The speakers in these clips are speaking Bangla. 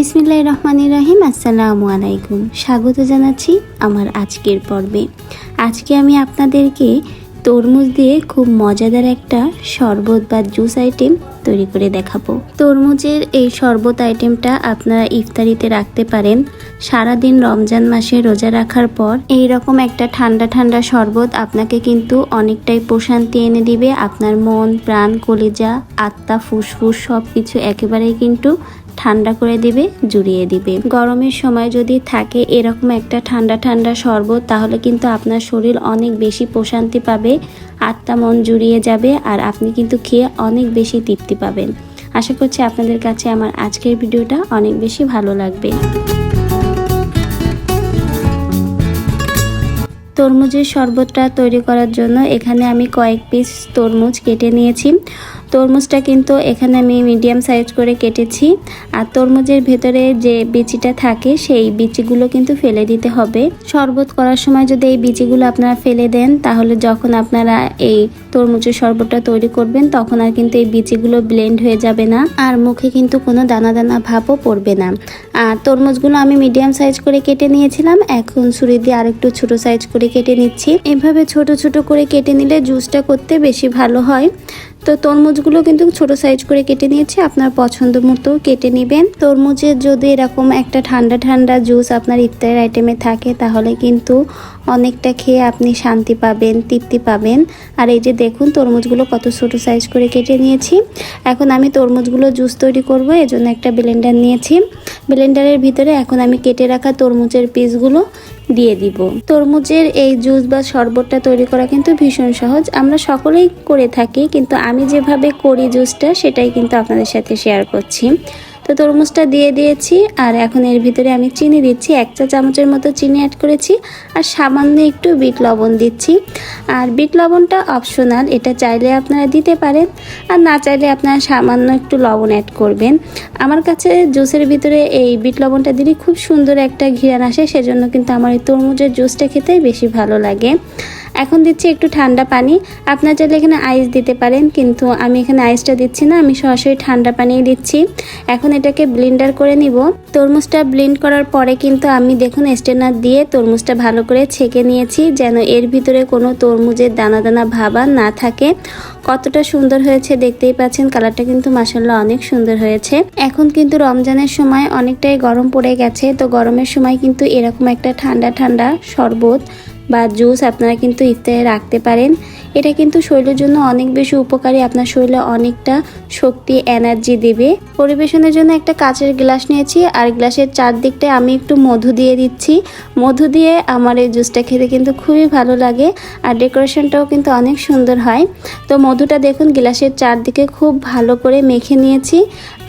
বিসমিল্লাহ রহমান রহিম, আসসালামু আলাইকুম। স্বাগত জানাচ্ছি আমার আজকের পর্বে। আজকে আমি আপনাদেরকে তরমুজ দিয়ে খুব মজাদার একটা শরবত বা জুস আইটেম তৈরি করে দেখাবো। তরমুজের এই শরবত আইটেমটা আপনারা ইফতারিতে রাখতে পারেন। সারাদিন রমজান মাসে রোজা রাখার পর এই রকম একটা ঠান্ডা ঠান্ডা শরবত আপনাকে কিন্তু অনেকটাই প্রশান্তি এনে দিবে। আপনার মন, প্রাণ, কলিজা, আত্মা, ফুসফুস সব কিছু একেবারেই কিন্তু ঠান্ডা করে দিবে, জুড়িয়ে দিবে। গরমের সময় যদি থাকে এরকম একটা ঠান্ডা ঠান্ডা শরবত, তাহলে কিন্তু আপনার শরীর অনেক বেশি প্রশান্তি পাবে। আত্মা মন জুড়িয়ে যাবে আর আপনি কিন্তু খেয়ে অনেক বেশি তৃপ্তি পাবেন। আশা করছি আপনাদের কাছে আমার আজকের ভিডিওটা অনেক বেশি ভালো লাগবে। তরমুজের শরবতটা তৈরি করার জন্য এখানে আমি কয়েক পিস তরমুজ কেটে নিয়েছি। তরমুজটা কিন্তু এখানে আমি মিডিয়াম সাইজ করে কেটেছি। আর তরমুজের ভেতরে যে বিচিটা থাকে, সেই বিচিগুলো কিন্তু ফেলে দিতে হবে। শরবত করার সময় যদি এই বিচিগুলো আপনারা ফেলে দেন, তাহলে যখন আপনারা এই তরমুজের শরবতটা তৈরি করবেন, তখন আর কিন্তু এই বিচিগুলো ব্লেন্ড হয়ে যাবে না। আর মুখে কিন্তু কোনো দানা দানা ভাবও পড়বে না। আর তরমুজগুলো আমি মিডিয়াম সাইজ করে কেটে নিয়েছিলাম। এখন ছুরি দিয়ে আরেকটু ছোট সাইজ করে কেটে নিচ্ছি। এভাবে ছোট ছোট করে কেটে নিলে জুসটা করতে বেশি ভালো হয়। তো তরমুজগুলো কিন্তু ছোট সাইজ করে কেটে নিয়েছি। আপনার পছন্দ মতো কেটে নেবেন। তরমুজের যদি এরকম একটা ঠান্ডা ঠান্ডা জুস আপনার ইফতারের আইটেমে থাকে, তাহলে কিন্তু অনেকটা খেয়ে আপনি শান্তি পাবেন, তৃপ্তি পাবেন। আর এই যে দেখুন, তরমুজগুলো কত ছোট সাইজ করে কেটে নিয়েছি। এখন আমি তরমুজগুলো জুস তৈরি করব, এজন্য একটা ব্লেন্ডার নিয়েছি। ব্লেন্ডারের ভিতরে এখন আমি কেটে রাখা তরমুজের পিসগুলো দিয়ে দিব। তরমুজের এই জুস বা শরবতটা তৈরি করা কিন্তু ভীষণ সহজ। আমরা সকলেই করে থাকি, কিন্তু আমি যেভাবে করি জুসটা, সেটাই কিন্তু আপনাদের সাথে শেয়ার করছি। তো তরমুজটা দিয়ে দিয়েছি, আর এখন এর ভিতরে আমি চিনি দিচ্ছি। এক চা চামচের মতো চিনি অ্যাড করেছি, আর সামান্য একটু বিট লবণ দিচ্ছি। আর বিট লবণটা অপশনাল এটা চাইলে আপনারা দিতে পারেন, আর না চাইলে আপনারা সামান্য একটু লবণ অ্যাড করবেন। আমার কাছে জুসের ভিতরে এই বিট লবণটা দিলে খুব সুন্দর একটা ঘিরান আসে, সেজন্য কিন্তু আমার এই তরমুজের জুসটা খেতে বেশি ভালো লাগে। এখন দিচ্ছি একটু ঠান্ডা পানি। আপনার চাইলে এখানে আইস দিতে পারেন, কিন্তু আমি এখানে আইসটা দিচ্ছি না, আমি সরাসরি ঠান্ডা পানি দিচ্ছি। এখন এটাকে ব্লেন্ডার করে নিব। তরমুজটা ব্লেন্ড করার পরে কিন্তু আমি দেখুন স্টেনার দিয়ে তরমুজটা ভালো করে ছেঁকে নিয়েছি, যেন এর ভিতরে কোনো তরমুজের দানা দানা ভাবা না থাকে। কতটা সুন্দর হয়েছে দেখতেই পাচ্ছেন, কালারটা কিন্তু মাসাল্লাহ অনেক সুন্দর হয়েছে। এখন কিন্তু রমজানের সময় অনেকটাই গরম পড়ে গেছে, তো গরমের সময় কিন্তু এরকম একটা ঠান্ডা ঠান্ডা শরবত বা জুস আপনারা কিন্তু ইফতারে রাখতে পারেন। এটা কিন্তু শরীরের জন্য অনেক বেশি উপকারী। আপনার শরীরে অনেকটা শক্তি, এনার্জি দেবে। পরিবেশনের জন্য একটা কাচের গ্লাস নিয়েছি। আর গ্লাসের চারদিকটায় আমি একটু মধু দিয়ে দিচ্ছি। মধু দিয়ে আমার এই জুসটা খেতে কিন্তু খুবই ভালো লাগে। আর ডেকোরেশনটাও কিন্তু অনেক সুন্দর হয়। তো মধুটা দেখুন, গ্লাসের চারদিকে খুব ভালো করে মেখে নিয়েছি।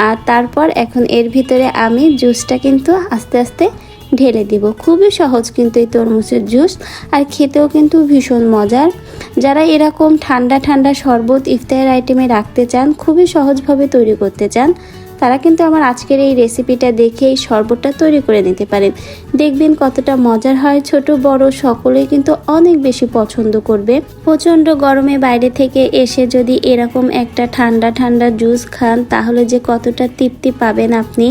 আর তারপর এখন এর ভিতরে আমি জুসটা কিন্তু আস্তে আস্তে ঢেলে দিব। খুবই সহজ কিন্তু এই তরমুজের জুস আর খেতেও কিন্তু ভীষণ মজার। যারা এরকম ঠান্ডা ঠান্ডা শরবত ইফতারের আইটেমে রাখতে চান, খুবই সহজভাবে তৈরি করতে চান, তারা কিন্তু আমার আজকের এই রেসিপিটা দেখে এই শরবতটা তৈরি করে নিতে পারেন। দেখবেন কতটা মজার হয়, ছোট, বড় সকলেই কিন্তু অনেক বেশি পছন্দ করবে। প্রচণ্ড গরমে বাইরে থেকে এসে যদি এরকম একটা ঠান্ডা ঠান্ডা জুস খান, তাহলে যে কতটা তৃপ্তি পাবেন আপনি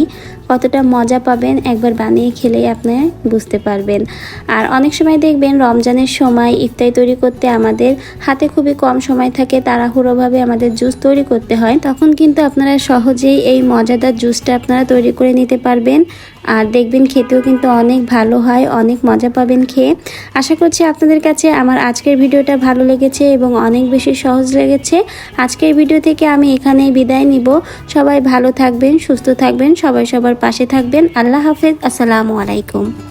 কতটা মজা পাবেন একবার বানিয়ে খেলেই আপনি বুঝতে পারবেন। আর অনেক সময় দেখবেন রমজানের সময় ইফতারি তৈরি করতে আমাদের হাতে খুবই কম সময় থাকে, তাড়াহুড়োভাবে আমাদের জুস তৈরি করতে হয়। তখন কিন্তু আপনারা সহজেই এই মজাদার জুসটা আপনারা তৈরি করে নিতে পারবেন। আর দেখবেন খেতেও কিন্তু অনেক ভালো হয়, অনেক মজা পাবেন খেয়ে। আশা করছি আপনাদের কাছে আমার আজকের ভিডিওটা ভালো লেগেছে এবং অনেক বেশি সহজ লেগেছে। আজকের ভিডিও থেকে আমি এখানে বিদায় নিব। সবাই ভালো থাকবেন, সুস্থ থাকবেন, সবাই সবার পাশে থাকবেন। আল্লাহ হাফেজ, আসসালামু আলাইকুম।